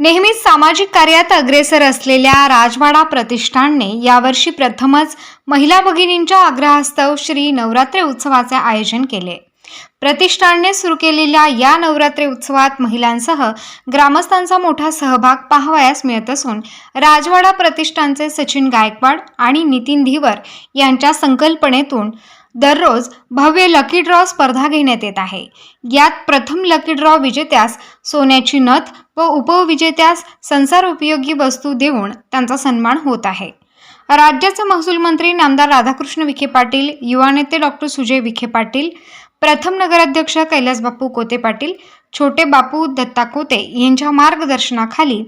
नेहमीच सामाजिक कार्यात अग्रेसर असलेल्या राजवाडा प्रतिष्ठानने यावर्षी प्रथमच महिला भगिनींच्या आग्रहास्तव श्री नवरात्री उत्सवाचे आयोजन केले. प्रतिष्ठानने सुरू केलेल्या या नवरात्री उत्सवात महिलांसह ग्रामस्थांचा मोठा सहभाग पाहावयास मिळत असून राजवाडा प्रतिष्ठानचे सचिन गायकवाड आणि नितीन धीवर यांच्या संकल्पनेतून दररोज भव्य लकी ड्रॉ स्पर्धा घेण्यात येत आहे. यात प्रथम लकी ड्रॉ विजेत्यास सोन्याची नथ व उपविजेत्यास संसार उपयोगी वस्तू देऊन त्यांचा सन्मान होत आहे. राज्याचे महसूल मंत्री नामदार राधाकृष्ण विखे पाटील युवा नेते डॉक्टर सुजय विखे पाटील प्रथम नगराध्यक्ष कैलास बापू कोते पाटील छोटे बापू दत्ता कोते यांच्या मार्गदर्शनाखाली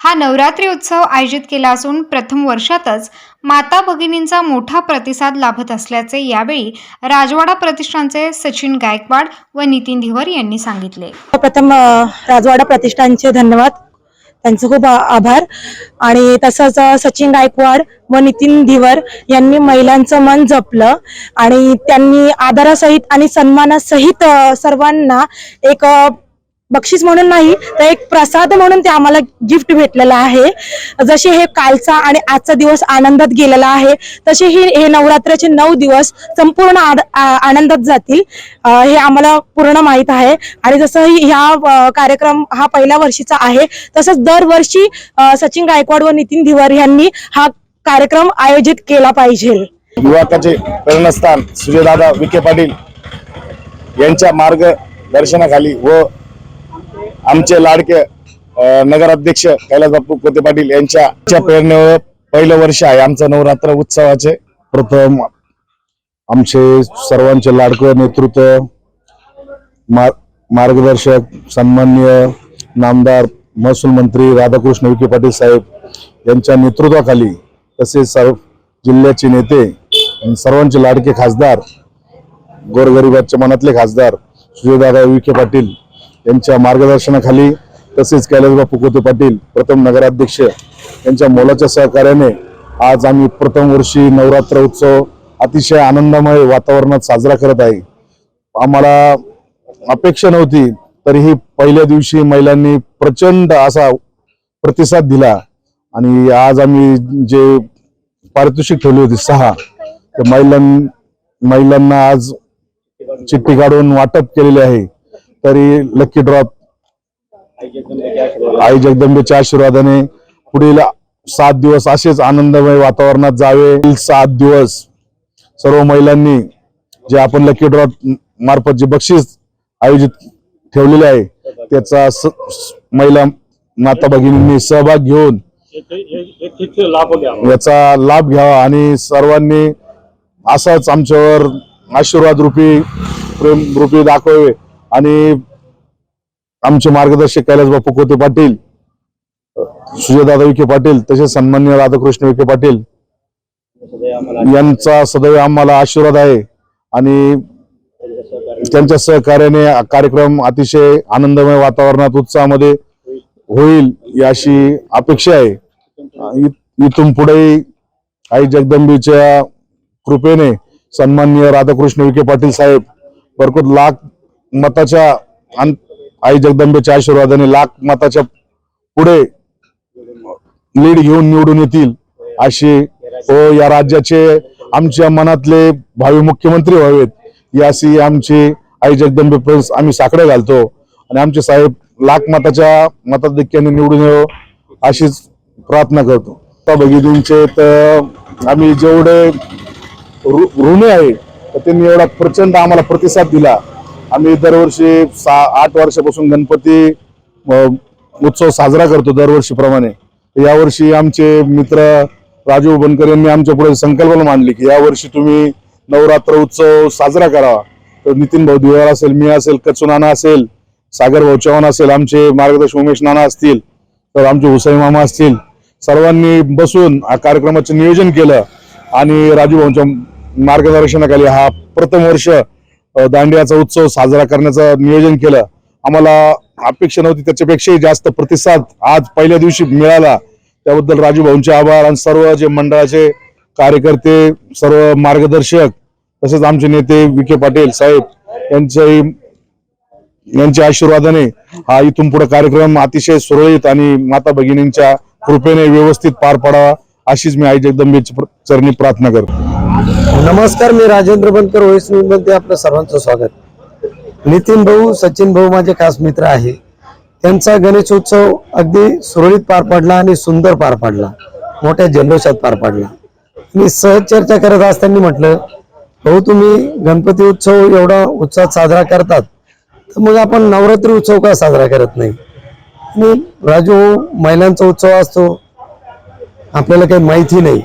हा नवरात्री उत्सव आयोजित केला असून प्रथम वर्षातच माता भगिनींचा मोठा प्रतिसाद लाभत असल्याचे यावेळी राजवाडा प्रतिष्ठानचे सचिन गायकवाड व नितीन धिवर यांनी सांगितले. प्रथम राजवाडा प्रतिष्ठानचे धन्यवाद. त्यांचं खूप आभार. आणि तसंच सचिन गायकवाड व नितीन धिवर यांनी महिलांचं मन जपलं आणि त्यांनी आदरासहित आणि सन्मानासहित सर्वांना एक बक्षीस म्हणून नाही तर एक प्रसाद म्हणून ते आम्हाला गिफ्ट भेटलेलं आहे. जसे हे कालचा आणि आजचा दिवस आनंदात गेलेला आहे तसे ही हे नवरात्राचे नऊ दिवस संपूर्ण आनंदात जातील. हे आम्हाला पूर्ण माहीत आहे. आणि जसं ह्या कार्यक्रम हा पहिल्या वर्षीचा आहे तसंच दरवर्षी सचिन गायकवाड व नितीन धिवर यांनी हा कार्यक्रम आयोजित केला पाहिजे. युवकाचे प्रेरणास्थान सुजयदादा विखे पाटील यांच्या मार्गदर्शनाखाली व आमचे लाडके नगराध्यक्ष कैलास बापू कोते पाटील यांच्या प्रेरणेवर पहिलं वर्ष आहे आमचं नवरात्र उत्सवाचे. प्रथम आमचे सर्वांचे लाडकं नेतृत्व मार मार्गदर्शक सन्मान्य नामदार महसूल मंत्री राधाकृष्ण विखे पाटील साहेब यांच्या नेतृत्वाखाली तसेच सर्व जिल्ह्याचे नेते सर्वांचे लाडके खासदार गोरगरिबाच्या मनातले खासदार सुजयदादा विखे पाटील यांच्या मार्गदर्शनाखाली तसेच कैलासबा पुकोते पाटील प्रथम नगराध्यक्ष यांच्या मोलाच्या सहकार्याने आज आम्ही प्रथम वर्षी नवरात्र उत्सव अतिशय आनंदमय वातावरणात साजरा करत आहे. आम्हाला अपेक्षा नव्हती तरीही पहिल्या दिवशी महिलांनी प्रचंड असा प्रतिसाद दिला आणि आज आम्ही जे पारितोषिक ठेवली होती सहा तर महिलां महिलांना आज चिठ्ठी काढून वाटप केलेले आहे. तरी लकी ड्रॉप आई जगदंबेच्या आशीर्वादाने पुढील सात दिवस असेच आनंदमय वातावरणात जावे. सात दिवस सर्व महिलांनी जे आपण लकी ड्रॉप मार्फत जे बक्षीस आयोजित ठेवलेले आहे त्याचा स- महिला माता भगिनींनी सहभाग घेऊन याचा लाभ घ्यावा आणि सर्वांनी असाच आमच्यावर आशीर्वाद रूपी प्रेम रूपी दाखवावे. आणि आमचे मार्गदर्शक कैलास बापू कोते पाटील सुजयदादा विखे पाटील तसेच सन्मान्य राधाकृष्ण विखे पाटील यांचा सदैव आम्हाला आशीर्वाद आहे आणि त्यांच्या सहकार्याने कार्यक्रम अतिशय आनंदमय वातावरणात उत्साहामध्ये होईल याशी अपेक्षा आहे. इथून पुढे आई जगदंबीच्या कृपेने सन्माननीय राधाकृष्ण विखे पाटील साहेब बरकत लाख मताच्या आई जगदंबेच्या आशीर्वादाने लाख मताच्या पुढे लीड घेऊन निवडून येतील अशी व या राज्याचे आमच्या मनातले भावी मुख्यमंत्री व्हावेत याशी आमची आई जगदंबे प्रेस आम्ही साकडे घालतो. आणि आमचे साहेब लाख मताच्या मताधिक्याने निवडून येऊ अशीच प्रार्थना करतो. भगिनींचे तर आम्ही जेवढे ऋ- ऋणी आहे तर त्यांनी एवढा प्रचंड आम्हाला प्रतिसाद दिला. आम्ही दरवर्षी सा आठ वर्षापासून गणपती उत्सव साजरा करतो दरवर्षीप्रमाणे. यावर्षी आमचे मित्र राजू बनकर यांनी आमच्या पुढे संकल्पना मांडली की यावर्षी तुम्ही नवरात्र उत्सव साजरा करावा तर नितीन भाऊ दिवार असेल मी असेल कच्चू नाना असेल सागर भाऊ चव्हाण असेल आमचे मार्गदर्शक उमेश नाना असतील तर आमचे हुसाई मामा असतील सर्वांनी बसून हा कार्यक्रमाचं नियोजन केलं. आणि राजू भाऊंच्या मार्गदर्शनाखाली हा प्रथम वर्ष दांडियाचा उत्सव साजरा करण्याचं नियोजन केलं. आम्हाला अपेक्षा नव्हती त्याच्यापेक्षाही जास्त प्रतिसाद आज पहिल्या दिवशी मिळाला. त्याबद्दल राजू भाऊंचे आभार आणि सर्व जे मंडळाचे कार्यकर्ते सर्व मार्गदर्शक तसेच आमचे नेते विखे पाटील साहेब यांच्याही यांच्या आशीर्वादाने हा इथून पुढे कार्यक्रम अतिशय सुरळीत आणि माता भगिनींच्या कृपेने व्यवस्थित पार पडावा. अशीच मी आई जगदंबेची चरणी प्रार्थना करतो. नमस्कार मी राजेंद्र बनकर वैसमध्ये आपलं सर्वांचं स्वागत. नितीन भाऊ सचिन भाऊ माझे खास मित्र आहे. त्यांचा गणेशोत्सव अगदी सुरळीत पार पडला आणि सुंदर पार पडला. मोठ्या जल्लोषात पार पडला. मी सहज चर्चा करत असताना म्हटलं भाऊ तुम्ही गणपती उत्सव एवढा उत्साहात साजरा करतात तर मग आपण नवरात्री उत्सव का साजरा करत नाही? आणि राजू भाऊ, महिलांचा उत्सव असतो. आपल्याला काही माहिती नाही.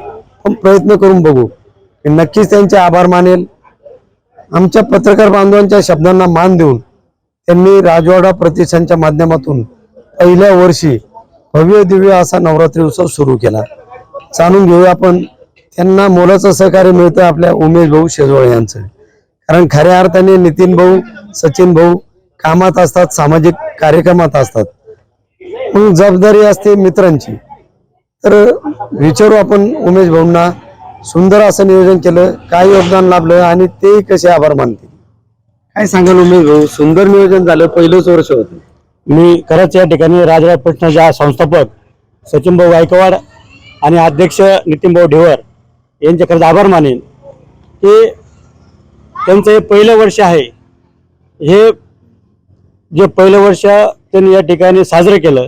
पण प्रयत्न करून बघू. नक्कीच त्यांचे आभार मानेल. आमच्या पत्रकार बांधवांच्या शब्दांना मान देऊन त्यांनी राजवाडा प्रतिष्ठानच्या माध्यमातून पहिल्या वर्षी भव्य दिव्य असा नवरात्री उत्सव सुरू केला. जाणून घेऊया आपण त्यांना मोलाचं सहकार्य मिळतं आपल्या उमेश भाऊ शेजवळ यांचं. कारण खऱ्या अर्थाने नितीन भाऊ सचिन भाऊ कामात असतात सामाजिक कार्यक्रमात असतात. मग जबाबदारी असते मित्रांची? तर विचारू आपण उमेश भाऊंना सुंदर असं नियोजन केलं काय योगदान लाभलं आणि ते कसे आभार मानतील? काय सांगाल उमेश भाऊ? सुंदर नियोजन झालं पहिलंच वर्ष होतं. मी खरंच या ठिकाणी राजराज प्रश्नाच्या संस्थापक सचिन भाऊ गायकवाड आणि अध्यक्ष नितीन भाऊ ढेवर यांचे खरंच आभार मानेन. की त्यांचं हे पहिलं वर्ष आहे. हे जे पहिलं वर्ष त्यांनी या ठिकाणी साजरं केलं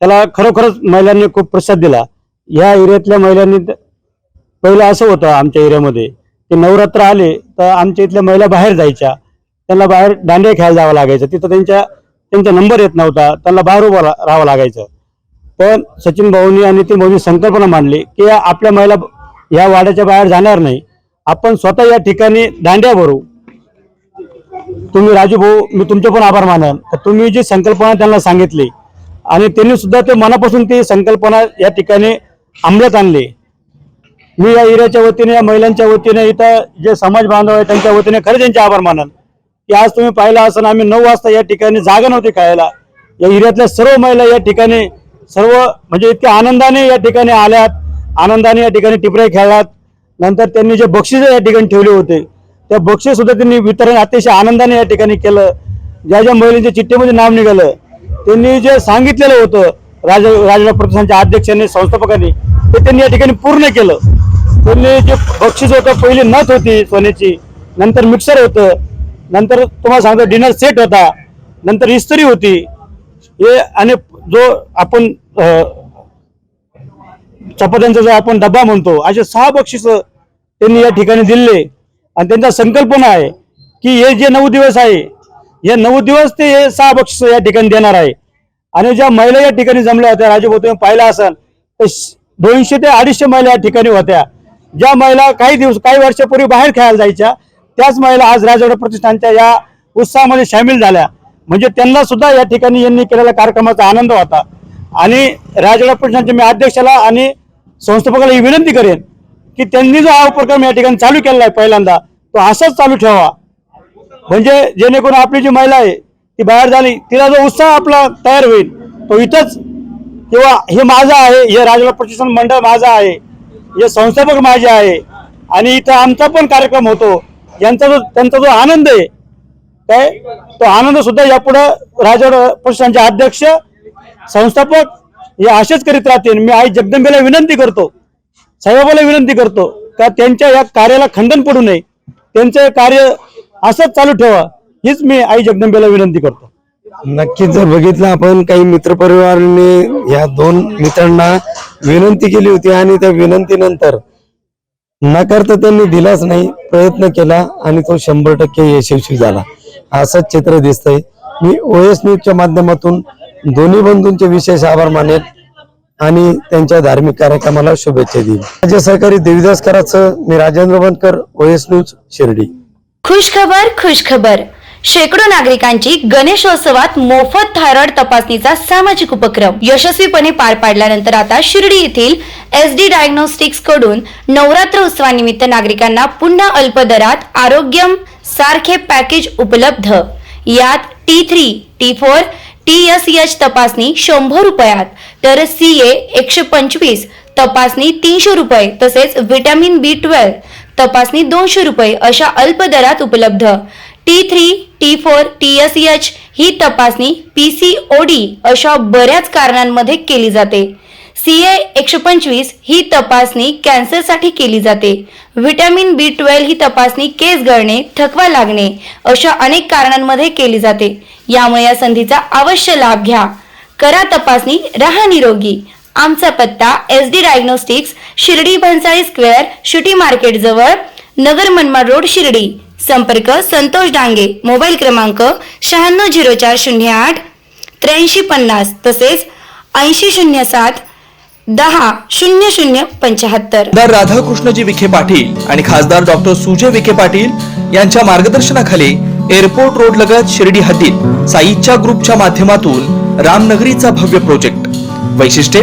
त्याला खरोखरच महिलांनी खूप प्रसाद दिला. या एरियातल्या महिलांनी पहिलं असं होतं आमच्या एरियामध्ये की नवरात्र आले तर आमच्या इथल्या महिला बाहेर जायच्या. त्यांना बाहेर दांडिया खेळायला जावं लागायचं. तिथं त्यांच्या त्यांचा नंबर येत नव्हता. त्यांना बाहेर उभं राहावं लागायचं. पण सचिन भाऊनी आणि ती मोदी संकल्पना मांडली की आपल्या महिला या वाड्याच्या बाहेर जाणार नाही. आपण स्वतः या ठिकाणी दांड्या भरू. तुम्ही राजू भाऊ मी तुमचे पण आभार मानन. तर तुम्ही जी संकल्पना त्यांना सांगितली आणि त्यांनी सुद्धा ते मनापासून ती संकल्पना या ठिकाणी अंमलात आणली. मी या एरियाच्या वतीने या महिलांच्या वतीने इथं जे समाज बांधव आहे त्यांच्या वतीने खरं त्यांचे आभार मानन की आज तुम्ही पाहिला असं आम्ही नऊ वाजता या ठिकाणी जागा नव्हती खायला. या एरियातल्या सर्व महिला या ठिकाणी सर्व म्हणजे इतक्या आनंदाने या ठिकाणी आल्यात. आनंदाने या ठिकाणी टिपऱ्या खेळलात. नंतर त्यांनी जे बक्षीस या ठिकाणी ठेवले होते त्या बक्षीस सुद्धा त्यांनी वितरण अतिशय आनंदाने या ठिकाणी केलं. ज्या ज्या महिलांच्या चिठ्ठीमध्ये नाव निघालं त्यांनी जे सांगितलेलं होतं राज राजला प्रतिष्ठानच्या अध्यक्षांनी संस्थापकांनी ते त्यांनी या ठिकाणी पूर्ण केलं. त्यांनी जे बक्षीस होतं पहिली नथ होती सोन्याची नंतर मिक्सर होतं नंतर तुम्हाला सांगतो डिनर सेट होता नंतर इस्त्री होती. हे आणि जो आपण चपात्यांचा जो आपण डब्बा म्हणतो असे सहा बक्षीस त्यांनी या ठिकाणी दिले. आणि त्यांचा संकल्पना आहे की हे जे नऊ दिवस आहे हे नऊ दिवस ते हे सहा बक्षीस या ठिकाणी देणार आहे. आणि ज्या महिला या ठिकाणी जमल्या होत्या राजू तुम्ही पाहिला असाल तर दोनशे ते अडीचशे महिला या ठिकाणी होत्या. ज्या महिला काही दिवस काही वर्षापूर्वी बाहेर खेळायला जायच्या त्याच महिला आज राजवाडा प्रतिष्ठानच्या या उत्साहामध्ये सामील झाल्या. म्हणजे त्यांना सुद्धा या ठिकाणी यांनी केलेल्या कार्यक्रमाचा आनंद होता. आणि राजवाडा प्रतिष्ठानच्या मी अध्यक्षाला आणि संस्थापकाला ही विनंती करेन की त्यांनी जो हा उपक्रम या ठिकाणी चालू केलेला आहे पहिल्यांदा तो असाच चालू ठेवा. म्हणजे जेणेकरून आपली जी महिला आहे ती बाहेर झाली तिला जो उत्साह आपला तयार होईल तो इथंच किंवा हे माझं आहे हे राजवाडा प्रशासन मंडळ माझं आहे हे संस्थापक माझे आहे आणि इथं आमचा पण कार्यक्रम होतो यांचा जो त्यांचा जो आनंद आहे काय? तो आनंद सुद्धा यापुढे राजवाडा प्रतिष्ठानचे अध्यक्ष संस्थापक हे असेच करीत राहतील. मी आई जगदंबेला विनंती करतो साहेबाला विनंती करतो का त्यांच्या या कार्याला खंडन पडू नये. त्यांचं कार्य असंच चालू ठेवा. हीच मी आई जगदंबेला विनंती करतो. नक्कीच जर बघितलं आपण काही मित्रपरिवाराने या दोन मित्रांना विनंती केली होती आणि त्या विनंतीनंतर नकार तर त्यांनी दिलाच नाही प्रयत्न केला आणि तो शंभर टक्के यशस्वी झाला. असंच चित्र दिसतंय. मी ओएस न्यूजच्या माध्यमातून दोन्ही बंधूंचे विशेष आभार मानेल आणि त्यांच्या धार्मिक कार्यक्रमाला शुभेच्छा देईल माझे सहकारी देवीदास कराचं मी राजेंद्र बनकर ओएस न्यूज शिर्डी. खुशखबर खुशखबर. शेकडो नागरिकांची गणेशोत्सवात मोफत थायरॉइड तपासणीचा सामाजिक उपक्रम यशस्वीपणे पार पाडल्यानंतर आता शिर्डी येथील एस डी डायग्नोस्टिक्सकडून नवरात्र उत्सवानिमित्त नागरिकांना पुन्हा अल्प दरात आरोग्यम सारखे पॅकेज उपलब्ध. यात T three T four T S H तपासणी शंभर रुपयात तर सी ए एकशे पंचवीस तपासणी तीनशे रुपये तसेच व्हिटॅमिन बी ट्वेल्व तपासणी दोनशे रुपये अशा अल्प दरात उपलब्ध. T three T four T S H ही तपासणी पी सी ओ डी अशा बऱ्याच कारणांमध्ये केली जाते. सी ए एकशे पंचवीस ही तपासणी कॅन्सरसाठी केली जाते. व्हिटॅमिन बी ट्वेल्व ही तपासणी केस गळणे थकवा लागणे अशा अनेक कारणांमध्ये केली जाते. यामुळे या संधीचा अवश्य लाभ घ्या. करा तपासणी राहा निरोगी. आमचा पत्ता S D diagnostics Shirdi Bhansali square city market जवळ नगर मनमाड रोड शिर्डी. संपर्क संतोष डांगे मोबाईल क्रमांक शहाण्णव झिरो चार शून्य आठ त्र्याऐंशी पन्नास तसेच ऐंशी शून्य सात दहा शून्य शून्य पंच्याहत्तर. आमदार राधाकृष्णजी विखे पाटील आणि खासदार डॉक्टर सुजय विखे पाटील यांच्या मार्गदर्शनाखाली एअरपोर्ट रोड लगत शिर्डी हद्दीत साईच्या ग्रुपच्या माध्यमातून रामनगरीचा भव्य प्रोजेक्ट. वैशिष्ट्ये